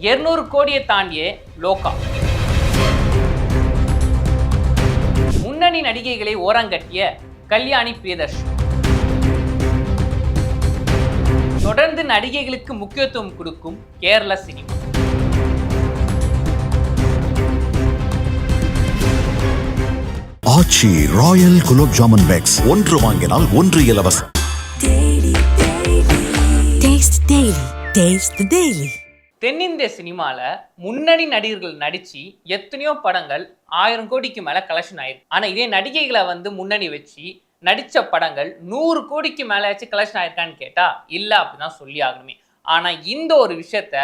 இருநூறு கோடியை தாண்டிய லோகா. முன்னணி நடிகைகளை ஓரங்கட்டிய கல்யாணி பிரியதர்ஷன். தொடர்ந்து நடிகைகளுக்கு முக்கியத்துவம் கொடுக்கும் Kerala cinema. Aachi royal gulab jamun packs. ஒன்று வாங்கினால் ஒன்று இலவசம். Taste தென்னிந்திய சினிமால முன்னணி நடிகர்கள் நடிச்சு எத்தனையோ படங்கள் ஆயிரம் கோடிக்கு மேல கலெக்ஷன் ஆயிருக்கு. ஆனா இதே நடிகைகளை வந்து முன்னணி வச்சு நடிச்ச படங்கள் நூறு கோடிக்கு மேலேயாச்சும் கலெக்ஷன் ஆயிருக்கான்னு கேட்டா இல்ல அப்படிதான் சொல்லி ஆகணுமே. ஆனா இந்த ஒரு விஷயத்த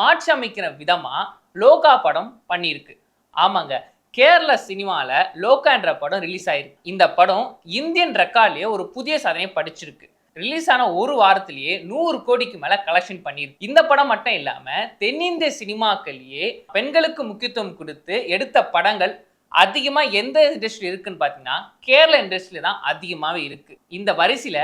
மாற்றி அமைக்கிற விதமா லோகா படம் பண்ணியிருக்கு. ஆமாங்க. கேரள சினிமாவில் லோகா என்ற படம் ரிலீஸ் ஆயிருக்கு. இந்த படம் இந்தியன் ரெக்கார்ட்லேயே ஒரு புதிய சாதனையை படிச்சிருக்கு. ரிலீஸ் ஆன ஒரு வாரத்திலேயே நூறு கோடிக்கு மேல கலெக்ஷன் பண்ணியிருக்கு இந்த படம் மட்டும் இல்லாம தென்னிந்திய சினிமாக்கள்லயே பெண்களுக்கு முக்கியத்துவம் கொடுத்து எடுத்த படங்கள் அதிகமா எந்த இண்டஸ்ட்ரி இருக்குன்னு பாத்தீங்கன்னா கேரள இண்டஸ்ட்ரியில தான் அதிகமாவே இருக்கு. இந்த வரிசையில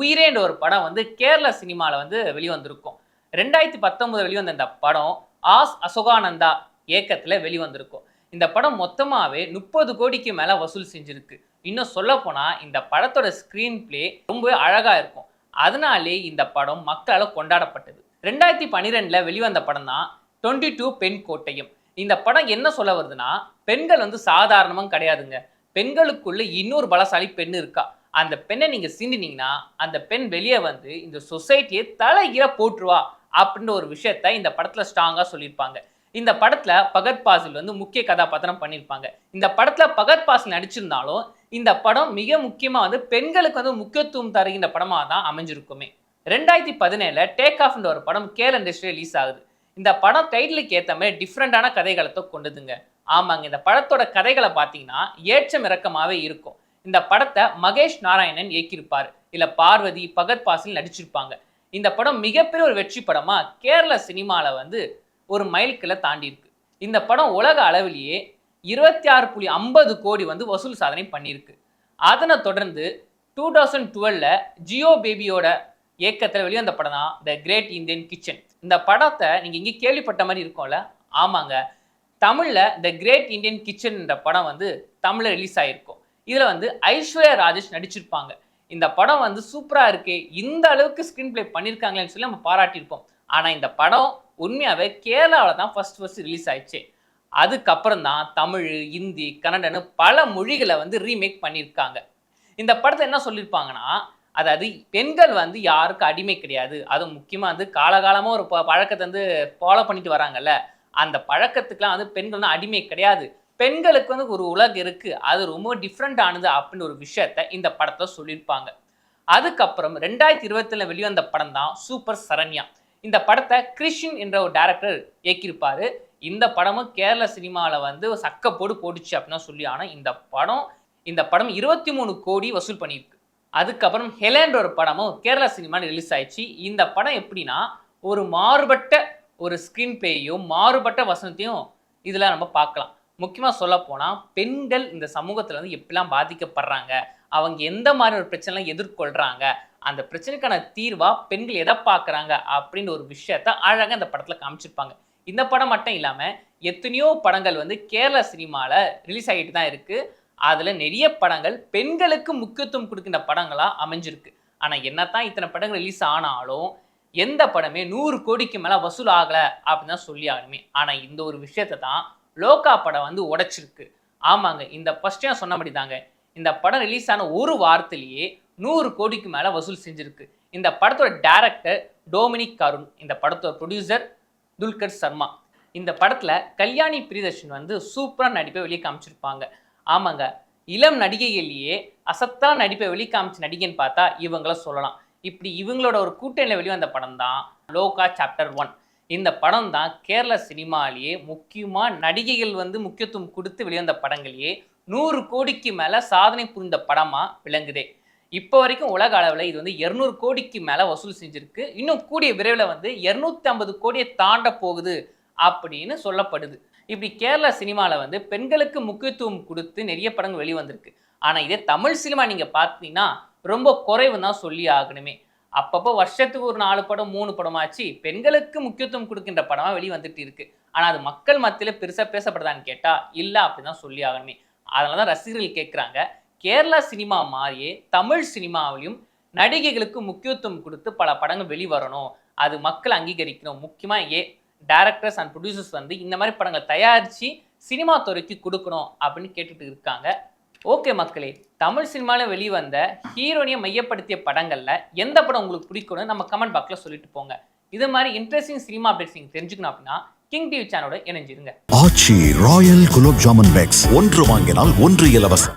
உயிரேன்ற ஒரு படம் வந்து கேரள சினிமாவில் வந்து வெளிவந்திருக்கும். ரெண்டாயிரத்தி பத்தொன்பது வெளிவந்த இந்த படம் ஆஸ் அசோகானந்தா இயக்கத்தில் வெளிவந்திருக்கும். இந்த படம் மொத்தமாகவே முப்பது கோடிக்கு மேலே வசூல் செஞ்சிருக்கு. இன்னும் சொல்லப்போனால் இந்த படத்தோட ஸ்க்ரீன் பிளே ரொம்பவே அழகாக இருக்கும். அதனாலே இந்த படம் மக்களால் கொண்டாடப்பட்டது. ரெண்டாயிரத்தி பன்னிரெண்டில் வெளிவந்த படம் தான் டுவெண்ட்டி டூ பெண் கோட்டையும். இந்த படம் என்ன சொல்ல வருதுன்னா பெண்கள் வந்து சாதாரணமும் கிடையாதுங்க. பெண்களுக்குள்ள இன்னொரு பலசாலி பெண் இருக்கா. அந்த பெண்ணை நீங்கள் சீண்டினீங்கன்னா அந்த பெண் வெளியே வந்து இந்த சொசைட்டியை தலைகீழ போட்டுருவா அப்படின்ற ஒரு விஷயத்த இந்த படத்தில் ஸ்ட்ராங்காக சொல்லியிருப்பாங்க. இந்த படத்தில் பகத் பாசில் வந்து முக்கிய கதாபாத்திரம் பண்ணியிருப்பாங்க. இந்த படத்தில் பகத் பாசில் நடிச்சிருந்தாலும் இந்த படம் மிக முக்கியமாக வந்து பெண்களுக்கு வந்து முக்கியத்துவம் தருகின்ற படமாக தான் அமைஞ்சிருக்குமே. ரெண்டாயிரத்தி பதினேழில் டேக் ஆஃப்ன்ற ஒரு படம் கேரள இண்டஸ்ட்ரி ரிலீஸ் ஆகுது. இந்த படம் டைட்டிலுக்கு ஏற்ற மாதிரி டிஃப்ரெண்டான கதைகளத்தை கொண்டுதுங்க. ஆமாங்க இந்த படத்தோட கதைகளை பார்த்தீங்கன்னா ஏற்றம் இறக்கமாகவே இருக்கும். இந்த படத்தை மகேஷ் நாராயணன் இயக்கியிருப்பார். இல்லை பார்வதி பகத் பாசில் நடிச்சிருப்பாங்க. இந்த படம் மிகப்பெரிய ஒரு வெற்றி படமாக கேரள சினிமாவில் வந்து ஒரு மைல்கல்லை தாண்டியிருக்கு. இந்த படம் உலக அளவிலேயே இருபத்தி ஆறு புள்ளி ஐம்பது கோடி வந்து வசூல் சாதனை பண்ணியிருக்கு. அதனை தொடர்ந்து டூ தௌசண்ட் டுவெலில் ஜியோ பேபியோட இயக்கத்தில் வெளிவந்த படம் தான் த கிரேட் இந்தியன் கிச்சன் இந்த படத்தை நீங்கள் இங்கே கேள்விப்பட்ட மாதிரி இருக்கும்ல? ஆமாங்க. தமிழில் த கிரேட் இந்தியன் கிச்சன் என்ற படம் வந்து தமிழில் ரிலீஸ் ஆகிருக்கும் இதில் வந்து ஐஸ்வர்யா ராஜேஷ் நடிச்சிருப்பாங்க. இந்த படம் வந்து சூப்பராக இருக்கே. இந்த அளவுக்கு ஸ்க்ரீன் ப்ளே பண்ணியிருக்காங்களேன்னு சொல்லி நம்ம பாராட்டியிருப்போம். ஆனால் இந்த படம் உண்மையாகவே கேரளாவில் தான் ஃபஸ்ட் ஃபஸ்ட் ரிலீஸ் ஆயிடுச்சு. அதுக்கப்புறம் தான் தமிழ் இந்தி கன்னடன்னு பல மொழிகளை வந்து ரீமேக் பண்ணியிருக்காங்க. இந்த படத்தை என்ன சொல்லியிருப்பாங்கன்னா அதாவது பெண்கள் வந்து யாருக்கும் அடிமை கிடையாது. அதுவும் முக்கியமாக வந்து காலகாலமாக ஒரு ப- பழக்கத்தை வந்து ஃபாலோ பண்ணிட்டு வராங்கல்ல அந்த பழக்கத்துக்குலாம் வந்து பெண்கள்னா அடிமை கிடையாது. பெண்களுக்கு வந்து ஒரு உலகம் இருக்குது அது ரொம்ப டிஃப்ரெண்ட் ஆனது அப்படின்னு ஒரு விஷயத்த இந்த படத்தை சொல்லியிருப்பாங்க. அதுக்கப்புறம் ரெண்டாயிரத்தி இருபத்தில் வெளிவந்த படம் தான் சூப்பர் சரண்யா. இந்த படத்தை கிறிஷின் என்ற ஒரு டேரக்டர் இயக்கியிருப்பார் இந்த படமும் கேரள சினிமாவில் வந்து சக்க போடு போட்டுச்சு அப்படின்னு சொல்லி ஆனால் இந்த படம் இந்த படம் இருபத்தி மூணு கோடி வசூல் பண்ணியிருக்கு. அதுக்கப்புறம் ஹெலேன்ற ஒரு படமும் கேரளா சினிமாவில் ரிலீஸ் ஆயிடுச்சு. இந்த படம் எப்படின்னா ஒரு மாறுபட்ட ஒரு ஸ்க்ரீன் பிளேயும் மாறுபட்ட வசனத்தையும் இதில் நம்ம பார்க்கலாம். முக்கியமாக சொல்ல போனால் பெண்கள் இந்த சமூகத்தில் வந்து எப்படிலாம் பாதிக்கப்படுறாங்க அவங்க எந்த மாதிரி ஒரு பிரச்சனைலாம் எதிர்கொள்கிறாங்க அந்த பிரச்சனைக்கான தீர்வாக பெண்கள் எதை பார்க்குறாங்க அப்படின்ற ஒரு விஷயத்த அழகாக இந்த படத்தில் காமிச்சிருப்பாங்க. இந்த படம் மட்டும் இல்லாமல் எத்தனையோ படங்கள் வந்து கேரள சினிமாவில் ரிலீஸ் ஆகிட்டு தான் இருக்குது அதில் நிறைய படங்கள் பெண்களுக்கு முக்கியத்துவம் கொடுக்கின்ற படங்களாக அமைஞ்சிருக்கு. ஆனால் என்னத்தான் இத்தனை படங்கள் ரிலீஸ் ஆனாலும் எந்த படமே நூறு கோடிக்கு மேலே வசூல் ஆகலை அப்படின்னு தான் சொல்லி ஆகணுமே. ஆனால் இந்த ஒரு விஷயத்தை தான் லோகா படம் வந்து உடைச்சிருக்கு. ஆமாங்க இந்த ஃபர்ஸ்ட் நான் சொன்னபடி தாங்க. இந்த படம் ரிலீஸ் ஆன ஒரு வாரத்திலேயே நூறு கோடிக்கு மேலே வசூல் செஞ்சுருக்கு. இந்த படத்தோட டேரக்டர் டோமினிக் கருண் இந்த படத்தோட ப்ரொடியூசர் துல்கர் சர்மா. இந்த படத்தில் கல்யாணி பிரியதர்ஷன் வந்து சூப்பராக நடிப்பை வெளியே காமிச்சிருப்பாங்க ஆமாங்க. இளம் நடிகைகள்லேயே அசத்தலாக நடிப்பை வெளியே காமிச்ச நடிகைன்னு பார்த்தா இவங்கள சொல்லலாம். இப்படி இவங்களோட ஒரு கூட்டணியில் வெளிவந்த படம் தான் லோகா சாப்டர் ஒன். இந்த படம் தான் கேரள சினிமாலேயே முக்கியமாக நடிகைகள் வந்து முக்கியத்துவம் கொடுத்து வெளிவந்த படங்களையே நூறு கோடிக்கு மேலே சாதனை புரிந்த படமாக விளங்குதே. இப்போ வரைக்கும் உலக அளவில் இது வந்து இரநூறு கோடிக்கு மேலே வசூல் செஞ்சுருக்கு. இன்னும் கூடிய விரைவில் வந்து இரநூத்தி ஐம்பது கோடியை தாண்ட போகுது அப்படின்னு சொல்லப்படுது. இப்படி கேரள சினிமாவில் வந்து பெண்களுக்கு முக்கியத்துவம் கொடுத்து நிறைய படங்கள் வெளிவந்திருக்கு. ஆனால் இதே தமிழ் சினிமா நீங்கள் பார்த்தீங்கன்னா ரொம்ப குறைவு தான் சொல்லி ஆகணுமே. அப்பப்போ வருஷத்துக்கு ஒரு நாலு படம் மூணு படமாச்சு பெண்களுக்கு முக்கியத்துவம் கொடுக்கின்ற படமாக வெளி வந்துட்டு இருக்கு. ஆனால் அது மக்கள் மத்தியில் பெருசாக பேசப்படுதான்னு கேட்டால் இல்லை அப்படி அப்படிதான் சொல்லி ஆகணுமே. அதனால தான் ரசிகர்கள் கேட்குறாங்க கேரளா சினிமா மாதிரியே தமிழ் சினிமாவிலையும் நடிகைகளுக்கு முக்கியத்துவம் கொடுத்து பல படங்கள் வெளிவரணும். அது மக்கள் அங்கீகரிக்கணும். முக்கியமாக ஏ டேரக்டர்ஸ் அண்ட் ப்ரொடியூசர்ஸ் வந்து இந்த மாதிரி படங்களை தயாரித்து சினிமா துறைக்கு கொடுக்கணும் அப்படின்னு கேட்டுட்டு இருக்காங்க. ஓகே மக்களே தமிழ் சினிமாவில் வெளிவந்த ஹீரோனியை மையப்படுத்திய படங்களில் எந்த படம் உங்களுக்கு பிடிக்கும்னு நம்ம கமெண்ட் பாக்ஸில் சொல்லிட்டு போங்க. இது மாதிரி இன்ட்ரெஸ்டிங் சினிமா அப்டேட்ஸ் நீங்கள் தெரிஞ்சுக்கணும் அப்படின்னா கிங் டிவி சேனலோட இணைஞ்சிருங்க. ஆச்சி ராயல் குலோப் ஜாமன் பேக்ஸ் ஒன்று வாங்கினால் ஒன்று இலவசம்.